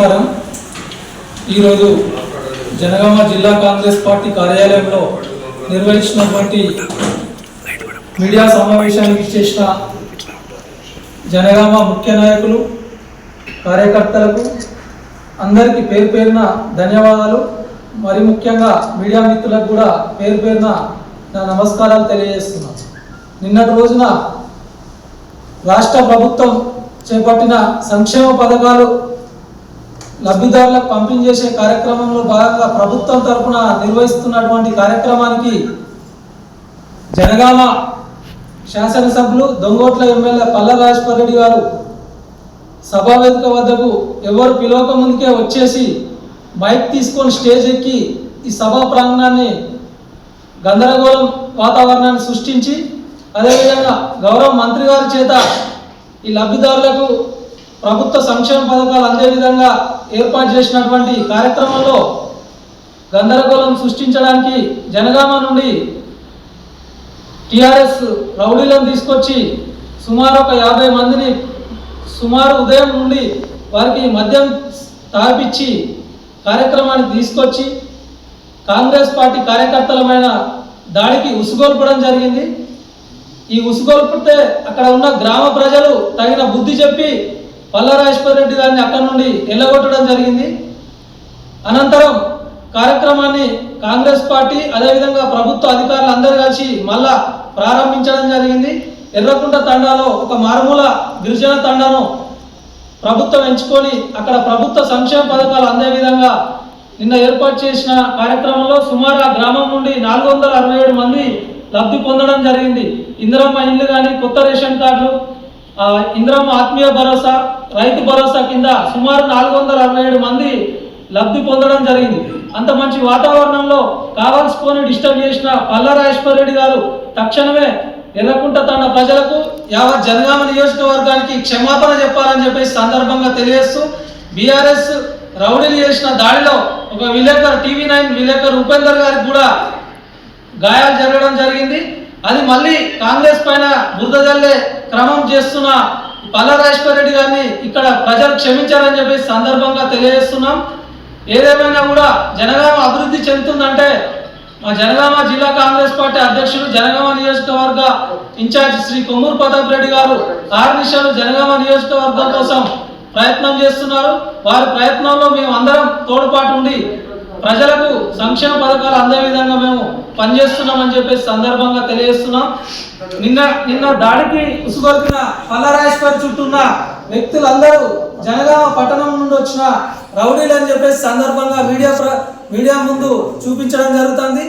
నమస్కారం. ఈరోజు జనగామ జిల్లా కాంగ్రెస్ పార్టీ కార్యాలయంలో నిర్వహించినటువంటి మీడియా సమావేశానికి చేసిన జనగామ ముఖ్య నాయకులు కార్యకర్తలకు అందరికీ పేరు పేరున ధన్యవాదాలు. మరి ముఖ్యంగా మీడియా మిత్రులకు కూడా పేరు పేరున నా నమస్కారాలు తెలియజేస్తున్నాను. నిన్నటి రోజున రాష్ట్ర ప్రభుత్వం చేపట్టిన సంక్షేమ పథకాలు లబ్ధిదారులకు పంపిణీ చేసే కార్యక్రమంలో భాగంగా ప్రభుత్వం తరపున నిర్వహిస్తున్నటువంటి కార్యక్రమానికి జనగామ శాసనసభ్యులు దొంగోట్ల ఎమ్మెల్యే పల్ల రాజపర్ రెడ్డి గారు సభా వేదిక వద్దకు ఎవరు పిలవక ముందుకే వచ్చేసి మైక్ తీసుకొని స్టేజ్ ఎక్కి ఈ సభా ప్రాంగణాన్ని గందరగోళం వాతావరణాన్ని సృష్టించి అదేవిధంగా గౌరవ మంత్రి గారి చేత ఈ లబ్ధిదారులకు ప్రభుత్వ సంక్షేమ పథకాలు అందే విధంగా ఏర్పాటు చేసినటువంటి కార్యక్రమంలో గందరగోళం సృష్టించడానికి జనగామ నుండి టిఆర్ఎస్ రౌడీలను తీసుకొచ్చి సుమారు ఒక యాభై మందిని సుమారు ఉదయం నుండి వారికి మద్యం తాపిచ్చి కార్యక్రమాన్ని తీసుకొచ్చి కాంగ్రెస్ పార్టీ కార్యకర్తలమైన దాడికి ఉసుగొల్పడం జరిగింది. ఈ ఉసుగొల్పితే అక్కడ ఉన్న గ్రామ ప్రజలు తగిన బుద్ధి చెప్పి పల్లరాజేశ్వర రెడ్డి గారిని అక్కడ నుండి ఎల్లగొట్టడం జరిగింది. అనంతరం కార్యక్రమాన్ని కాంగ్రెస్ పార్టీ అదేవిధంగా ప్రభుత్వ అధికారులు అందరూ కలిసి మళ్ళా ప్రారంభించడం జరిగింది. ఎర్రకుంట తండాలో ఒక మారుమూల గిరిజన తండాను ప్రభుత్వం ఎంచుకొని అక్కడ ప్రభుత్వ సంక్షేమ పథకాలు అందే విధంగా నిన్న ఏర్పాటు చేసిన కార్యక్రమంలో సుమారు ఆ గ్రామం నుండి నాలుగు వందల అరవై ఏడు మంది లబ్ధి పొందడం జరిగింది. ఇందిరమ్మ ఇండ్లు కానీ కొత్త రేషన్ కార్డులు ఇంద్రమ్మ ఆత్మీయ భరోసా రైతు భరోసా కింద సుమారు నాలుగు వందల అరవై ఏడు మంది లబ్ధి పొందడం జరిగింది. అంత మంచి వాతావరణంలో కావాల్సిపోని డిస్టర్బ్ చేసిన పల్లరాజేశ్వర రెడ్డి గారు తక్షణమే ఎర్రకుంట తన ప్రజలకు యావత్ జనగామ నియోజకవర్గానికి క్షమాపణ చెప్పాలని చెప్పేసి సందర్భంగా తెలియజేస్తూ బీఆర్ఎస్ రౌడీలు చేసిన దాడిలో ఒక విలేకరు టీవీ నైన్ విలేకరు ఉపేందర్ గారికి కూడా గాయాలు జరగడం జరిగింది. అది మళ్ళీ కాంగ్రెస్ పైన బురదల్లే క్రమం చేస్తున్న పల్లరాజేశ్వర రెడ్డి గారిని ఇక్కడ ప్రజలు క్షమించారని చెప్పి సందర్భంగా తెలియజేస్తున్నాం. ఏదేమైనా కూడా జనగామ అభివృద్ధి చెందుతుందంటే మా జనగామ జిల్లా కాంగ్రెస్ పార్టీ అధ్యక్షుడు జనగామ నియోజకవర్గ ఇన్ఛార్జ్ శ్రీ కొమ్మూరు ప్రతాప్ రెడ్డి గారు ఆరు జనగామ నియోజకవర్గం కోసం ప్రయత్నం చేస్తున్నారు. వారి ప్రయత్నంలో మేము అందరం తోడ్పాటు ఉండి ప్రజలకు సంక్షేమ పథకాలు అందే విధంగా మేము పనిచేస్తున్నామని చెప్పేసి సందర్భంగా తెలియజేస్తున్నాం. నిన్న నిన్న దాడికి ఉసుగొలిపిన పల్లరాజేశ్వర్ చుట్టూ ఉన్న వ్యక్తులందరూ జనగామ పట్టణం నుండి వచ్చిన రౌడీలు అని చెప్పేసి సందర్భంగా మీడియా మీడియా ముందు చూపించడం జరుగుతుంది.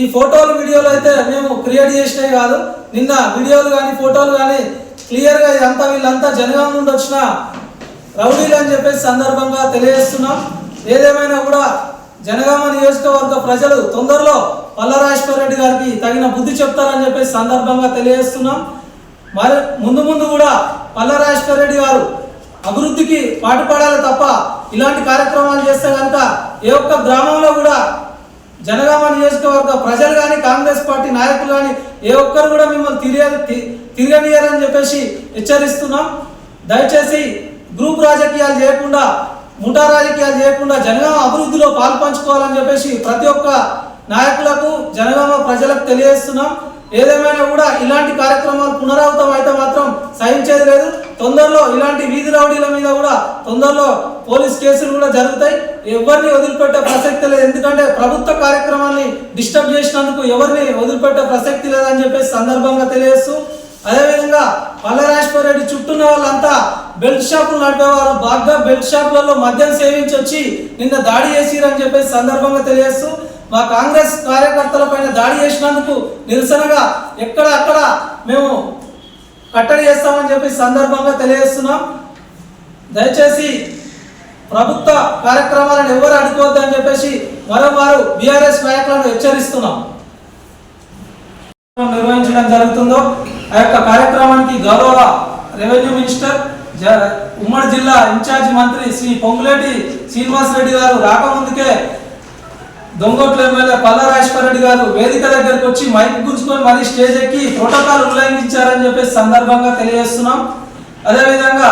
ఈ ఫోటోలు వీడియోలు అయితే మేము క్రియేట్ చేసినవి కాదు. నిన్న వీడియోలు కానీ ఫోటోలు కానీ క్లియర్గా ఇదంతా వీళ్ళంతా జనగామ నుండి వచ్చిన రౌడీలు అని చెప్పేసి సందర్భంగా తెలియజేస్తున్నాం. ఏదేమైనా కూడా జనగామ నియోజకవర్గ ప్రజలు తొందరలో పల్లరాజేశ్వర రెడ్డి గారికి తగిన బుద్ధి చెప్తారని చెప్పేసి సందర్భంగా తెలియజేస్తున్నాం. మరి ముందు ముందు కూడా పల్లరాజేశ్వర రెడ్డి గారు అభివృద్ధికి పాటుపడాలి తప్ప ఇలాంటి కార్యక్రమాలు చేస్తే కనుక ఏ ఒక్క గ్రామంలో కూడా జనగామ నియోజకవర్గ ప్రజలు కానీ కాంగ్రెస్ పార్టీ నాయకులు కానీ ఏ ఒక్కరు కూడా మిమ్మల్ని తిరిగి తి- తిరగనియరని చెప్పేసి హెచ్చరిస్తున్నాం. దయచేసి గ్రూప్ రాజకీయాలు చేయకుండా ముఠా రాజకీయాలు చేయకుండా జనగామ అభివృద్ధిలో పాలు పంచుకోవాలని చెప్పేసి ప్రతి ఒక్క నాయకులకు జనగామ ప్రజలకు తెలియజేస్తున్నాం. ఏదేమైనా కూడా ఇలాంటి కార్యక్రమాలు పునరావృతం అయితే మాత్రం సహించేది లేదు. తొందరలో ఇలాంటి వీధి రౌడీల మీద కూడా తొందరలో పోలీస్ కేసులు కూడా జరుగుతాయి. ఎవరిని వదిలిపెట్టే ప్రసక్తి లేదు. ఎందుకంటే ప్రభుత్వ కార్యక్రమాన్ని డిస్టర్బ్ చేసినందుకు ఎవరిని వదిలిపెట్టే ప్రసక్తి లేదని చెప్పేసి సందర్భంగా తెలియజేస్తూ అదేవిధంగా పల్లెరాజేశ్వర రెడ్డి చుట్టూన్న వాళ్ళంతా బెల్ట్ షాపులు నడిపేవారు. బాగా బెల్ట్ షాపులలో మద్యం సేవించి వచ్చి నిన్న దాడి చేసిరని చెప్పేసి సందర్భంగా తెలియజేస్తూ మా కాంగ్రెస్ కార్యకర్తల పైన దాడి చేసినందుకు నిరసనగా ఎక్కడ అక్కడ మేము కట్టడి చేస్తామని చెప్పి సందర్భంగా తెలియజేస్తున్నాం. దయచేసి ప్రభుత్వ కార్యక్రమాలను ఎవరు అడ్డుకోవద్దని చెప్పేసి మరోమారు బీఆర్ఎస్ నాయకులను హెచ్చరిస్తున్నాం. నిర్వహించడం జరుగుతుందో ఆ యొక్క కార్యక్రమానికి గౌరవ రెవెన్యూ మినిస్టర్ జ- ఉమ్మడి జిల్లా ఇన్ఛార్జ్ మంత్రి శ్రీ పొంగులేటి శ్రీనివాస్ రెడ్డి గారు రాకముందుకే దొంగోట్ల ఎమ్మెల్యే పల్లారాజేశ్వర రెడ్డి గారు వేదిక దగ్గరికి వచ్చి మైక్ గుంజుకొని మరీ స్టేజ్ ఎక్కి ప్రోటోకాల్ ఉల్లంఘించారని చెప్పేసి సందర్భంగా తెలియజేస్తున్నాం. అదేవిధంగా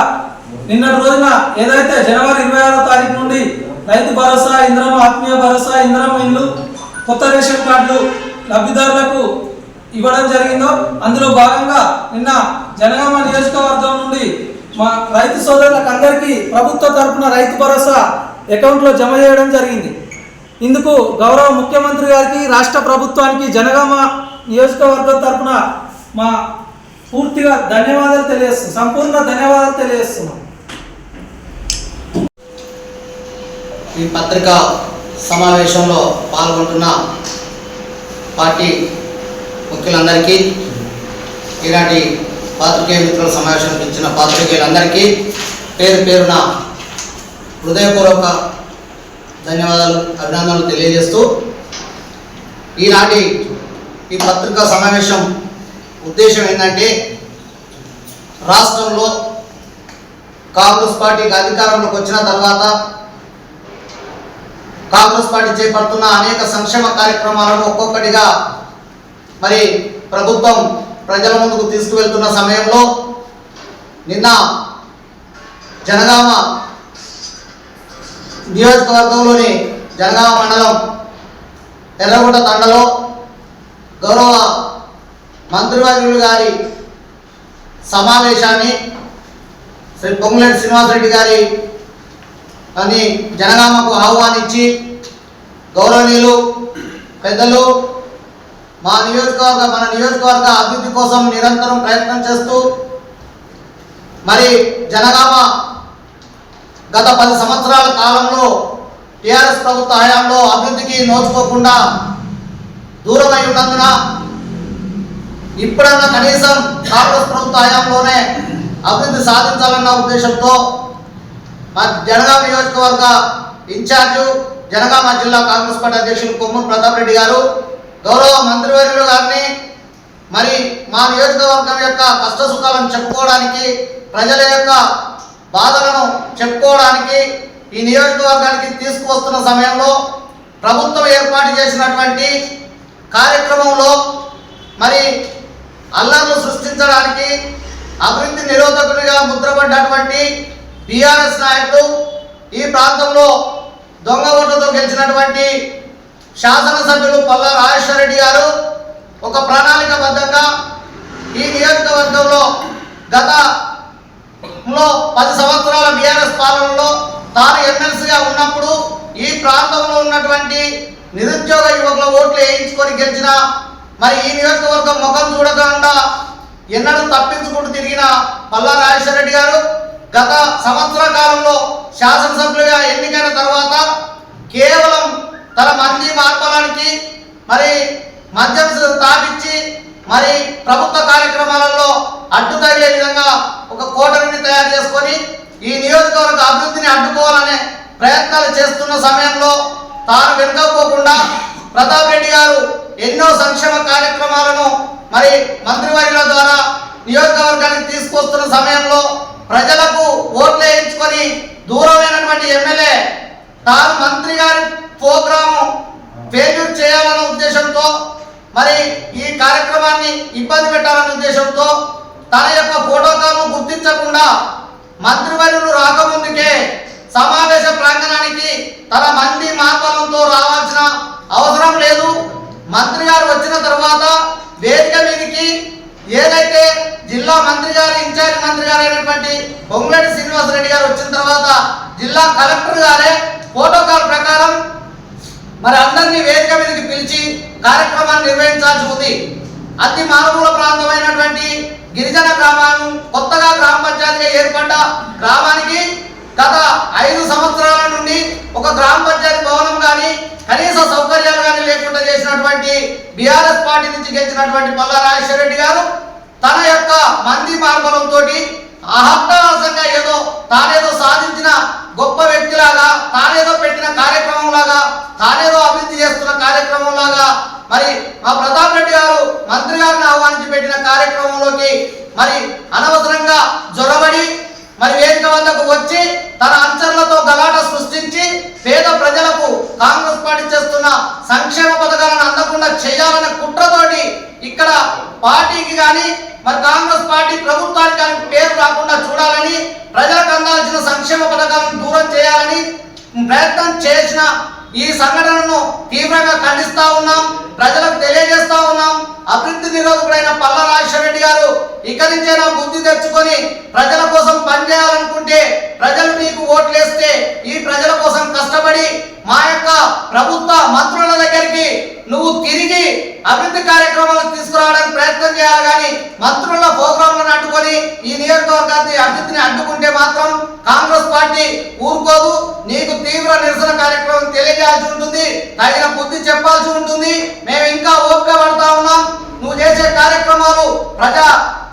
నిన్నటి రోజున ఏదైతే జనవరి ఇరవై ఆరో తారీఖు నుండి రైతు భరోసా ఇంద్రం ఆత్మీయ భరోసా ఇంద్రం ఇల్లు కొత్త రేషన్ కార్డులు లబ్ధిదారులకు ఇవ్వడం జరిగిందో అందులో భాగంగా నిన్న జనగామ నియోజకవర్గం నుండి మా రైతు సోదరులకు అందరికీ ప్రభుత్వ తరపున రైతు భరోసా అకౌంట్లో జమ చేయడం జరిగింది. ఇందుకు గౌరవ ముఖ్యమంత్రి గారికి రాష్ట్ర ప్రభుత్వానికి జనగామ నియోజకవర్గం తరపున మా పూర్తిగా ధన్యవాదాలు తెలియజేస్తున్నాం. సంపూర్ణ ధన్యవాదాలు తెలియజేస్తున్నాం. ఈ పత్రికా సమావేశంలో పాల్గొంటున్న పార్టీ ముఖ్యులందరికీ ఈనాటి పాత్రికేయ మిత్రుల సమావేశానికి ఇచ్చిన పాత్రికేయులందరికీ పేరు పేరున హృదయపూర్వక ధన్యవాదాలు అభినందనలు తెలియజేస్తూ ఈనాటి ఈ పత్రికా సమావేశం ఉద్దేశం ఏంటంటే రాష్ట్రంలో కాంగ్రెస్ పార్టీకి అధికారంలోకి వచ్చిన తర్వాత కాంగ్రెస్ పార్టీ చేపడుతున్న అనేక సంక్షేమ కార్యక్రమాలను ఒక్కొక్కటిగా మరి ప్రభుత్వం ప్రజల ముందుకు తీసుకువెళ్తున్న సమయంలో నిన్న జనగామ నియోజకవర్గంలోని జనగామ మండలం ఎర్రగుట్ట తండలో గౌరవ మంత్రివర్యులు గారి సమావేశాన్ని శ్రీ పొంగులేటి శ్రీనివాసరెడ్డి గారి అని జనగామకు ఆహ్వానించి గౌరవనీయులు పెద్దలు మా నియోజకవర్గ మన నియోజకవర్గ అభివృద్ధి కోసం నిరంతరం ప్రయత్నం చేస్తూ మరి జనగామ గత పది సంవత్సరాల కాలంలో టీఆర్ఎస్ ప్రభుత్వ హయాంలో అభివృద్ధికి నోచుకోకుండా దూరమై ఉన్నందున ఇప్పుడన్నా కనీసం కాంగ్రెస్ ప్రభుత్వ హయాంలోనే అభివృద్ధి సాధించాలన్న ఉద్దేశంతో మా జనగామ నియోజకవర్గ ఇన్ఛార్జు జనగామ జిల్లా కాంగ్రెస్ పార్టీ అధ్యక్షులు కొమ్మూరు ప్రతాప్ రెడ్డి గారు గౌరవ మంత్రివర్యులు గారిని మరి మా నియోజకవర్గం యొక్క కష్ట సుఖాలను చెప్పుకోవడానికి ప్రజల యొక్క బాధలను చెప్పుకోవడానికి ఈ నియోజకవర్గానికి తీసుకువస్తున్న సమయంలో ప్రభుత్వం ఏర్పాటు చేసినటువంటి కార్యక్రమంలో మరి అల్లర్లు సృష్టించడానికి అభివృద్ధి నిరోధకుడిగా ముద్రపడ్డటువంటి బీఆర్ఎస్ నాయకులు ఈ ప్రాంతంలో దొంగ ఓటుతో గెలిచినటువంటి శాసనసభ్యులు పల్లా రాజేశ్వర రెడ్డి గారు ఒక ప్రణాళికబద్ధంగా ఈ నియోజకవర్గంలో గత పది సంవత్సరాల బీఆర్ఎస్ పాలనలో తాను ఎమ్మెల్సీగా ఉన్నప్పుడు ఈ ప్రాంతంలో ఉన్నటువంటి నిరుద్యోగ యువకుల ఓట్లు వేయించుకొని గెలిచిన మరి ఈ నియోజకవర్గం ముఖం చూడకుండా ఎన్నడూ తప్పించుకుంటూ తిరిగిన పల్లా రాజేశ్వర రెడ్డి గారు గత సంవత్సర కాలంలో శాసనసభ్యులుగా ఎన్నికైన తర్వాత కేవలం తన మంది మార్పడానికి మరి మద్యం స్థాపించి మరి ప్రభుత్వ కార్యక్రమాలలో అడ్డు తగిలే విధంగా ఒక కోటరిని తయారు చేసుకొని ఈ నియోజకవర్గ అభివృద్ధిని అడ్డుకోవాలనే ప్రయత్నాలు చేస్తున్న సమయంలో తాను వెనుకపోకుండా ప్రతాప్ రెడ్డి గారు ఎన్నో సంక్షేమ కార్యక్రమాలను మరి మంత్రివర్యుల ద్వారా నియోజకవర్గానికి తీసుకొస్తున్న సమయంలో ప్రజలకు ఓట్లు వేయించుకొని దూరమైనటువంటి ఎమ్మెల్యే తాను మంత్రి గారి ప్రోగ్రాము ఫెయిల్యూర్ చేయాలన్న ఉద్దేశంతో మరి ఈ కార్యక్రమాన్ని ఇబ్బంది పెట్టాలనే ఉద్దేశంతో తన యొక్క ఫోటోకాలను గుర్తించకుండా మంత్రివర్యులు రాకముందుకే సమావేశ ప్రాంగణానికి తన మంది మార్పలంతో రావాల్సిన అవసరం లేదు. మంత్రి గారు వచ్చిన తర్వాత వేదిక మీదకి ఏదైతే జిల్లా మంత్రి గారు ఇన్ఛార్జ్ మంత్రి గారు అయినటువంటి పొంగులేటి శ్రీనివాసరెడ్డి గారు వచ్చిన తర్వాత జిల్లా కలెక్టర్ గారే ప్రోటోకాల్ ప్రకారం మరి అందరినీ వేదిక మీదకి పిలిచి కార్యక్రమాన్ని నిర్వహించాల్సి ఉంది. అతి మారుమూల ప్రాంతమైనటువంటి గిరిజన గ్రామాలను కొత్తగా గ్రామ పంచాయతీగా ఏర్పడ్డ గ్రామానికి గత ఐదు సంవత్సరాల నుండి ఒక గ్రామ పంచాయతీ భవనం కానీ కనీస సౌకర్యాలు కానీ లేకుండా చేసినటువంటి బీఆర్ఎస్ పార్టీ నుంచి గెలిచినటువంటి పల్లా రాజేశ్వర రెడ్డి గారు తన యొక్క మంది మార్బలంతో అహట్టహాసంగా ఏదో తానేదో సాధించిన గొప్ప వ్యక్తిలాగా తానేదో పెట్టిన కార్యక్రమం లాగా తానేదో అభివృద్ధి చేస్తున్న కార్యక్రమం లాగా మరి మా ప్రతాప్ రెడ్డి గారు మంత్రి గారిని ఆహ్వానించి పెట్టిన కార్యక్రమంలోకి మరి అనవసరంగా జొరబడి మరి వేదిక వద్దకు వచ్చి తన అంచనలతో గలాట సృష్టించి పేద ప్రజలకు కాంగ్రెస్ పార్టీ చేస్తున్న సంక్షేమ పథకాలను అందకుండా చేయాలనే కుట్రతోటి ఇక్కడ పార్టీకి కానీ మరి కాంగ్రెస్ పార్టీ ప్రభుత్వానికి పేరు రాకుండా చూడాలని ప్రజలకు అందాల్సిన సంక్షేమ పథకాలను దూరం చేయాలని ప్రయత్నం చేసిన ఈ సంఘటనను తీవ్రంగా ఖండిస్తా ఉన్నాం ప్రజలకు తెలియజేస్తా ఉన్నాం. అభివృద్ధి నిరోధకుడైన పల్ల రాజశేఖర రెడ్డి గారు ఇక్కడి నుంచైనా బుద్ధి తెచ్చుకొని ప్రజల కోసం పనిచేయాలనుకుంటే ప్రజలు మీకు ఓట్లేస్తే ఈ ప్రజల కోసం కష్టపడి మా యొక్క ప్రభుత్వ మంత్రుల దగ్గరికి నువ్వు తిరిగి అభివృద్ధి కార్యక్రమాలు తీసుకురావడానికి ప్రయత్నం చేయాలి కానీ మంత్రుల ప్రోగ్రాంలను అడ్డుకొని ఈ నియోజకవర్గాన్ని అభివృద్ధిని అడ్డుకుంటే మాత్రం కాంగ్రెస్ పార్టీ ఊరుకోదు. నీకు తీవ్ర నిరసన కార్యక్రమం తెలియజేయాల్సి ఉంటుంది. తగిన బుద్ధి చెప్పాల్సి ఉంటుంది. మేము ఇంకా ఓపిక పడతా ఉన్నాం. నువ్వు చేసే కార్యక్రమాలు ప్రజా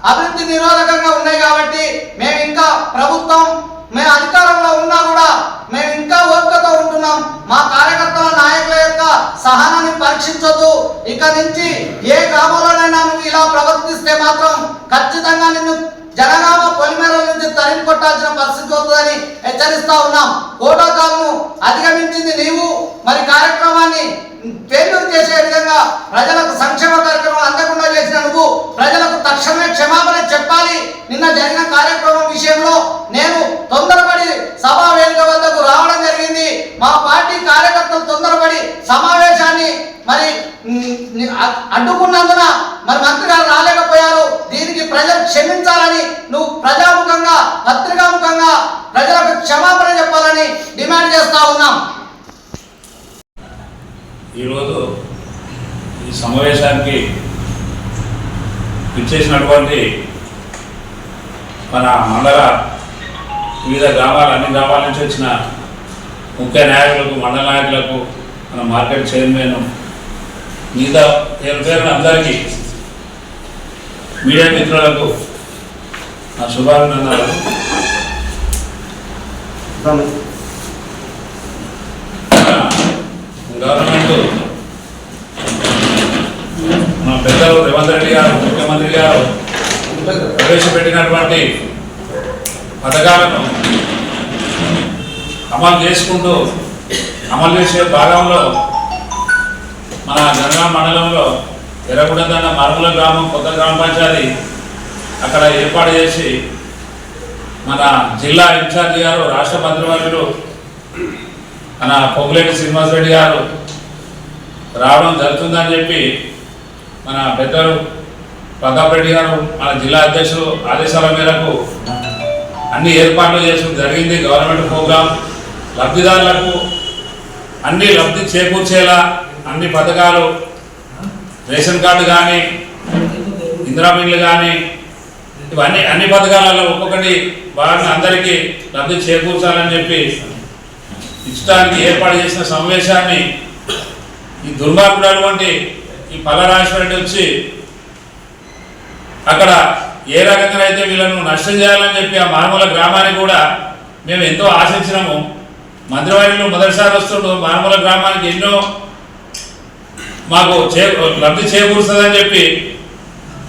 అభివృద్ధి నిరోధకంగా ఉన్నాయి కాబట్టి మేము ఇంకా ప్రభుత్వం మేము అధికారంలో ఉన్నా కూడా మేము ఇంకా ఓపికతో ఉంటున్నాం. మా కార్యకర్తల నాయకుల యొక్క సహనాన్ని పరీక్షించొద్దు ఇక నుంచి ఏ గ్రామంలోనైనా నువ్వు ఇలా ప్రవర్తిస్తే మాత్రం ఖచ్చితంగా నిన్ను జనగామ పొలిమేర నుంచి తరిమి కొట్టాల్సిన పరిస్థితి వస్తుందని హెచ్చరిస్తా ఉన్నాం. కోటోకాలను అధిగమించింది నీవు. మరి కార్యక్రమాన్ని ఫెయిల్యూర్ చేసే విధంగా ప్రజలకు సంక్షేమ కార్యక్రమం అందకుండా చేసిన నువ్వు ప్రజలకు తక్షణమే క్షమాపణ చెప్పాలి. నిన్న జరిగిన కార్యక్రమం విషయంలో నేను తొందరపడి సభా వేదిక వద్దకు రావడం జరిగింది. మా పార్టీ కార్యకర్తలు తొందరపడి సమావేశం మరి అడ్డుకున్నందున మరి మంత్రి గారు రాలేకపోయారు. దీనికి ప్రజలు క్షమించాలని నువ్వు ప్రజాముఖంగా పత్రికాముఖంగా ప్రజలకు క్షమాపణ చెప్పాలని డిమాండ్ చేస్తా ఉన్నాం. ఈరోజు ఈ సమావేశానికి ఇచ్చేసినటువంటి మన మండల వివిధ గ్రామాలు అన్ని గ్రామాల నుంచి వచ్చిన ముఖ్య నాయకులకు మండల నాయకులకు మన మార్కెట్ చైర్మన్ మిగతా పేరు పేరున అందరికీ మీడియా మిత్రులకు నా శుభాభినందనలు. గవర్నమెంట్ మన పెద్దలు రేవంత్ రెడ్డి గారు ముఖ్యమంత్రి గారు ప్రవేశపెట్టినటువంటి పథకాలను అమలు చేసుకుంటూ అమలు చేసే భాగంలో మన జనగాం మండలంలో ఎర్రగుడదండ మరుగుల గ్రామం కొత్త గ్రామ పంచాయతీ అక్కడ ఏర్పాటు చేసి మన జిల్లా ఇన్ఛార్జి గారు రాష్ట్ర మంత్రివర్యులు మన పొంగులేటి శ్రీనివాసరెడ్డి గారు రావడం జరుగుతుందని చెప్పి మన పెద్దలు ప్రతాప్ రెడ్డి గారు మన జిల్లా అధ్యక్షులు ఆదేశాల మేరకు అన్ని ఏర్పాట్లు చేయడం జరిగింది. గవర్నమెంట్ ప్రోగ్రాం లబ్ధిదారులకు అన్ని లబ్ధి చేకూర్చేలా అన్ని పథకాలు రేషన్ కార్డు కానీ ఇందిరా మిల్లు కానీ ఇవన్నీ అన్ని పథకాలలో ఒక్కొక్కటి వారిని అందరికీ లబ్ధి చేకూర్చాలని చెప్పి ఇష్టానికి ఏర్పాటు చేసిన సమావేశాన్ని ఈ దుర్మార్గుడు అటువంటి ఈ పల్లరాజరెడ్డి వచ్చి అక్కడ ఏ రకంగా అయితే వీళ్ళను నష్టం చేయాలని చెప్పి ఆ మారుమూల గ్రామానికి కూడా మేము ఎంతో ఆశించినాము. మంత్రివారిలో మొదటిసారి వస్తుండు మారుమూల గ్రామానికి ఎన్నో మాకు చే లబ్ధి చేకూరుస్తుందని చెప్పి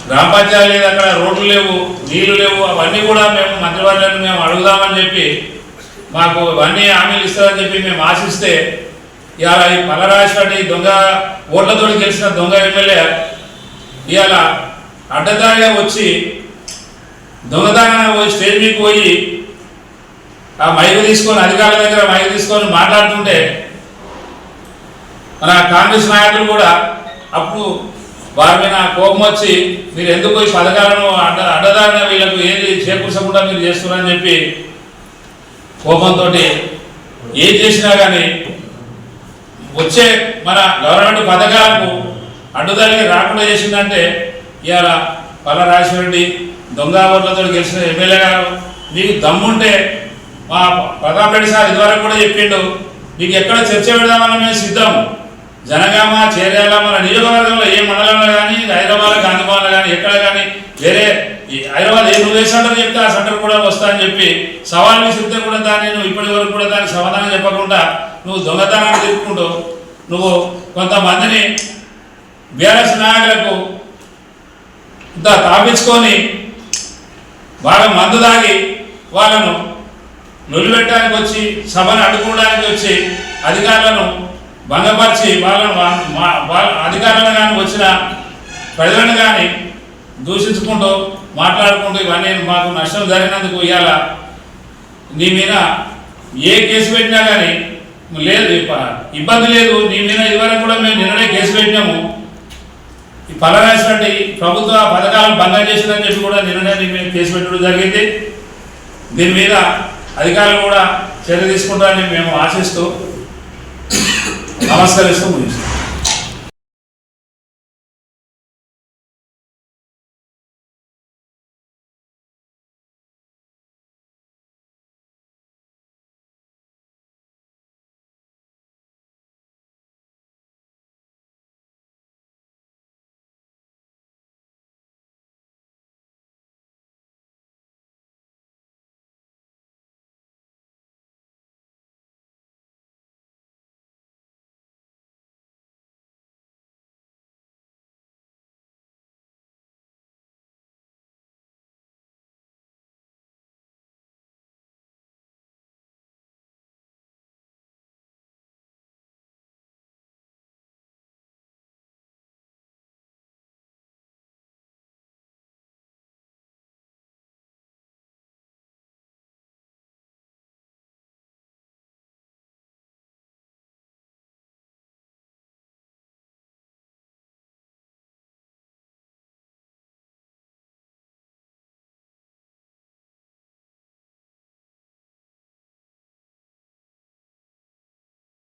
గ్రామ పంచాయతీ లేదు అక్కడ రోడ్లు లేవు నీళ్ళు లేవు అవన్నీ కూడా మేము మంత్రివర్యాలను మేము అడుగుదామని చెప్పి మాకు ఇవన్నీ హామీలు ఇస్తారని చెప్పి మేము ఆశిస్తే ఇవాళ ఈ పల్లరాజరెడ్డి దొంగ ఓట్లతో గెలిచిన దొంగ ఎమ్మెల్యే ఇవాళ అడ్డదారిగా వచ్చి దొంగదారిగా పోయి స్టేజ్ మీకు పోయి ఆ మైకు తీసుకొని అధికారుల దగ్గర మైకు తీసుకొని మాట్లాడుతుంటే మన కాంగ్రెస్ నాయకులు కూడా అప్పుడు వారి మీద కోపం వచ్చి మీరు ఎందుకు ఈ పథకాలను అడ్డ అడ్డదారిన వీళ్ళకు ఏది చేకూర్చకుండా మీరు చేస్తున్నారని చెప్పి కోపంతో ఏం చేసినా కానీ వచ్చే మన గవర్నమెంట్ పథకాలకు అడ్డుదలకి రాకుండా చేసిందంటే ఇవాళ పల్ల రాజశేఖరెడ్డి దొంగ ఓట్లతో గెలిచిన ఎమ్మెల్యే గారు నీకు దమ్ముంటే మా ప్రతాప్ రెడ్డి సార్ ఇదివరకు కూడా చెప్పిండు నీకు ఎక్కడ చర్చ పెడదామని మేము సిద్ధం. జనగామ చేర్యాల మన నియోజకవర్గంలో ఏ మండలంలో కానీ హైదరాబాద్ గాంధీభవన్లో కానీ ఎక్కడ కానీ వేరే ఈ హైదరాబాద్ ఏ నువ్వు ఏ చెప్తే ఆ సెంటర్ కూడా వస్తా అని చెప్పి సవాల్ విసిరితే కూడా దాన్ని నువ్వు ఇప్పటి వరకు కూడా దానికి సమాధానం చెప్పకుండా నువ్వు దొంగతనాన్ని తిప్పుకుంటూ నువ్వు కొంతమందిని బీఆర్ఎస్ నాయకులకు ఇంత తాపించుకొని బాగా మందు తాగి వాళ్ళను నిలబెట్టడానికి వచ్చి సభను అడ్డుకోవడానికి వచ్చి అధికారులను భంగపరిచి వాళ్ళను మా- వాళ్ళ అధికారులను కానీ వచ్చిన ప్రజలను కానీ దూషించుకుంటూ మాట్లాడుకుంటూ ఇవన్నీ మాకు నష్టం జరిగినందుకు ఇవాళ నీ మీద ఏ కేసు పెట్టినా కానీ లేదు ఇప్ప- ఇబ్బంది లేదు. నీ మీద ఇదివరకు కూడా మేము నిన్ననే కేసు పెట్టినాము. ఈ పలవేసినట్టు ప్రభుత్వ పథకాలను భంగం చేసిందని చెప్పి కూడా నిన్ననే నీ మీద కేసు పెట్టడం జరిగింది. దీని మీద అధికారులు కూడా చర్య తీసుకుంటారని మేము ఆశిస్తూ Elas selecionam isso.